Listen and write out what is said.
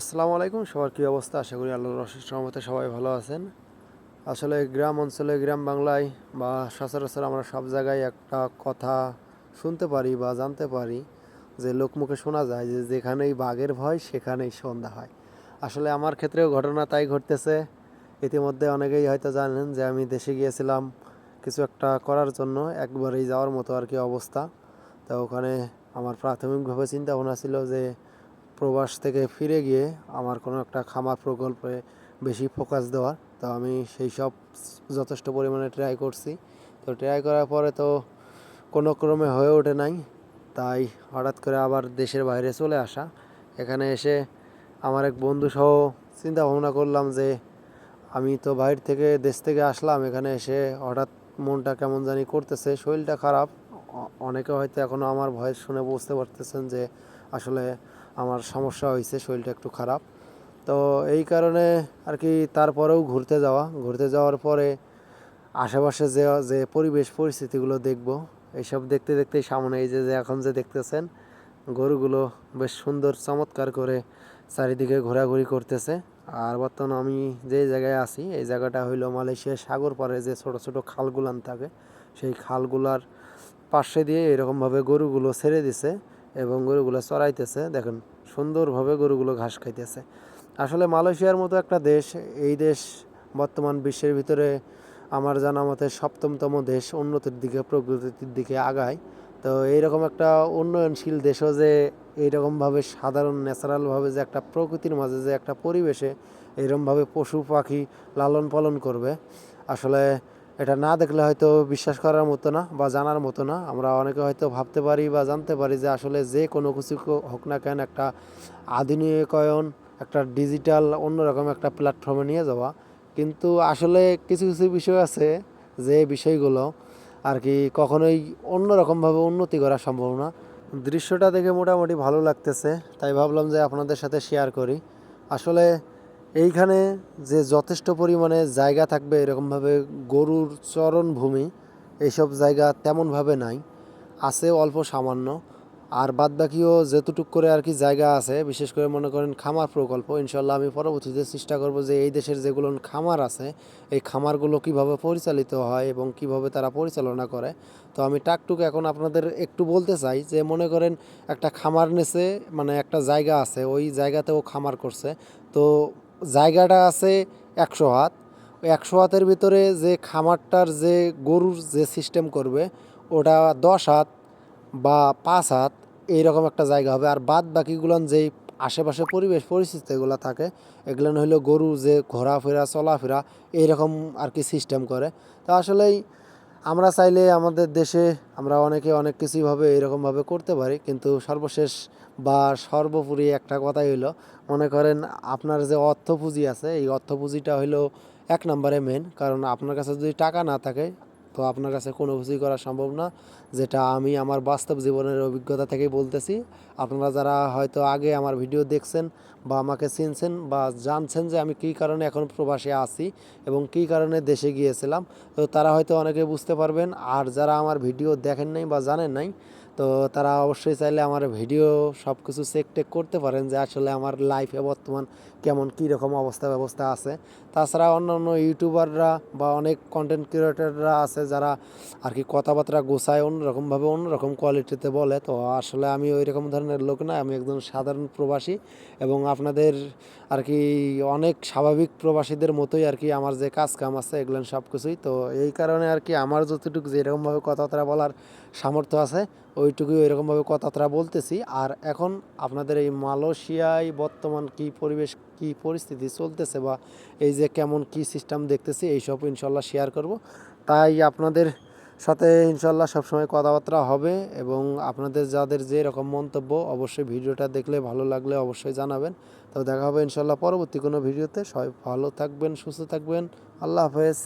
আসসালামু আলাইকুম, সবার কী অবস্থা? আশা করি আল্লাহর অশেষ রহমতে সবাই ভালো আছেন। আসলে গ্রাম অঞ্চলে, গ্রাম বাংলায় বা সচরাচর আমরা সব জায়গায় একটা কথা শুনতে পারি বা জানতে পারি যে লোকমুখে শোনা যায় যে যেখানেই বাঘের ভয়, সেখানেই সন্ধ্যা হয়। আসলে আমার ক্ষেত্রেও ঘটনা তাই ঘটতেছে। ইতিমধ্যে অনেকেই হয়তো জানেন যে আমি দেশে গিয়েছিলাম কিছু একটা করার জন্য, একবারেই যাওয়ার মতো আর কি অবস্থা। তো ওখানে আমার প্রাথমিকভাবে চিন্তা ভাবনা ছিল যে প্রবাস থেকে ফিরে গিয়ে আমার কোনো একটা খামার প্রকল্পে বেশি ফোকাস দেওয়ার। তো আমি সেই সব যথেষ্ট পরিমাণে ট্রাই করছি। তো ট্রাই করার পরে তো কোনো ক্রমে হয়ে ওঠে নাই। তাই হঠাৎ করে আবার দেশের বাইরে চলে আসা। এখানে এসে আমার এক বন্ধু সহ চিন্তা ভাবনা করলাম যে আমি তো বাইরে থেকে দেশ থেকে আসলাম। এখানে এসে হঠাৎ মনটা কেমন জানি করতেছে, শরীরটা খারাপ। অনেকে হয়তো এখনও আমার ভয়েস শুনে বুঝতে পারতেছেন যে আসলে আমার সমস্যা হয়েছে, শরীরটা একটু খারাপ। তো এই কারণে আর কি তারপরেও ঘুরতে যাওয়া। ঘুরতে যাওয়ার পরে আশেপাশে যে যে পরিবেশ, পরিস্থিতিগুলো দেখব, এইসব দেখতে দেখতে সামনে এই যে এখন যে দেখতেছেন, গরুগুলো বেশ সুন্দর, চমৎকার করে চারিদিকে ঘোরাঘুরি করতেছে। আর বর্তমানে আমি যে জায়গায় আছি, এই জায়গাটা হইল মালয়েশিয়ার সাগর পাড়ে যে ছোট ছোট খালগুলান থাকে, সেই খালগুলার পাশে দিয়ে এরকমভাবে গরুগুলো ছেড়ে দিছে। এবং গরুগুলো চড়াইতেছে। দেখেন, সুন্দরভাবে গরুগুলো ঘাস খাইতেছে। আসলে মালয়েশিয়ার মতো একটা দেশ, এই দেশ বর্তমান বিশ্বের ভিতরে আমার জানা মতে সপ্তমতম দেশ উন্নতির দিকে, প্রগতির দিকে আগায়। তো এইরকম একটা উন্নয়নশীল দেশও যে এইরকমভাবে সাধারণ, ন্যাচারালভাবে যে একটা প্রকৃতির মাঝে যে একটা পরিবেশে এরকমভাবে পশু পাখি লালন পালন করবে, আসলে এটা না দেখলে হয়তো বিশ্বাস করার মতো না বা জানার মতো না। আমরা অনেকে হয়তো ভাবতে পারি বা জানতে পারি যে আসলে যে কোনো কিছু হোক না কেন একটা আধুনিকায়ন, একটা ডিজিটাল অন্যরকম একটা প্ল্যাটফর্মে নিয়ে যাওয়া। কিন্তু আসলে কিছু কিছু বিষয় আছে যে বিষয়গুলো আর কি কখনোই অন্যরকমভাবে উন্নতি করা সম্ভব না। দৃশ্যটা দেখে মোটামুটি ভালো লাগতেছে, তাই ভাবলাম যে আপনাদের সাথে শেয়ার করি। আসলে এইখানে যে যথেষ্ট পরিমাণে জায়গা থাকবে এরকমভাবে গরুর চরণভূমি, এইসব জায়গা তেমনভাবে নাই। আছে অল্প সামান্য। আর বাদবাকিও যেতুটুক করে আর কি জায়গা আছে, বিশেষ করে মনে করেন খামার প্রকল্প ইনশাল্লাহ আমি পরবর্তীতে চেষ্টা করব যে এই দেশের যেগুলো খামার আছে, এই খামারগুলো কীভাবে পরিচালিত হয় এবং কীভাবে তারা পরিচালনা করে। তো আমি টাকটুক এখন আপনাদের একটু বলতে চাই যে মনে করেন একটা খামার নেছে মানে একটা জায়গা আছে, ওই জায়গাতেও খামার করছে। তো জায়গাটা আছে একশো হাত। ওই একশো হাতের ভিতরে যে খামারটার যে গরুর যে সিস্টেম করবে, ওটা দশ হাত বা পাঁচ হাত, এইরকম একটা জায়গা হবে। আর বাদ বাকিগুলান যেই আশেপাশে পরিবেশ পরিস্থিতিগুলো থাকে, এগুলো হলো গরু যে ঘোরাফেরা, চলাফেরা, এইরকম আর কি সিস্টেম করে। তো আসলেই আমরা চাইলে আমাদের দেশে আমরা অনেকে অনেক কিছুভাবে এরকমভাবে করতে পারি, কিন্তু সর্বশেষ বা সর্বোপরি একটা কথাই হইল, মনে করেন আপনার যে অর্থ পুঁজি আছে, এই অর্থ পুঁজিটা হইল এক নম্বরে মেন কারণ আপনার কাছে যদি টাকা না থাকে তো আপনার কাছে কোনো কিছুই করা সম্ভব না, যেটা আমি আমার বাস্তব জীবনের অভিজ্ঞতা থেকেই বলতেছি। আপনারা যারা হয়তো আগে আমার ভিডিও দেখছেন বা আমাকে চিনছেন বা জানছেন যে আমি কী কারণে এখন প্রবাসে আছি এবং কী কারণে দেশে গিয়েছিলাম, তো তারা হয়তো অনেকে বুঝতে পারবেন। আর যারা আমার ভিডিও দেখেন নাই বা জানেন নাই তো তারা অবশ্যই চাইলে আমার ভিডিও সব কিছু চেক টেক করতে পারেন যে আসলে আমার লাইফে বর্তমান কেমন কী রকম অবস্থা ব্যবস্থা আছে। তাছাড়া অন্য অন্য ইউটিউবাররা বা অনেক কন্টেন্ট ক্রিয়েটররা আছে যারা আর কি কথাবার্তা গোছায় অন্যরকমভাবে অন্যরকম কোয়ালিটিতে বলে। তো আসলে আমি ওই রকম ধরনের লোক না, আমি একজন সাধারণ প্রবাসী এবং আপনাদের আর কি অনেক স্বাভাবিক প্রবাসীদের মতোই আর কি আমার যে কাজ কাম আছে এগুলো সব কিছুই তো এই কারণে আর কি আমার যতটুকু যেরকমভাবে কথাবার্তা বলার সামর্থ্য আছে ওইটুকুই এরকমভাবে কথাবার্তা বলতেছি। আর এখন আপনাদের এই মালয়েশিয়ায় বর্তমান কি পরিবেশ, কি পরিস্থিতি চলতেছে বা এই যে কেমন কি সিস্টেম দেখতেছি, এইসব ইনশাল্লাহ শেয়ার করব। তাই আপনাদের সাথে ইনশাল্লাহ সবসময় কথাবার্তা হবে এবং আপনাদের যাদের যে রকম মন্তব্য অবশ্যই ভিডিওটা দেখলে ভালো লাগলে অবশ্যই জানাবেন। তো দেখা হবে ইনশাল্লাহ পরবর্তী কোনো ভিডিওতে। সবাই ভালো থাকবেন, সুস্থ থাকবেন। আল্লাহ হাফেজ।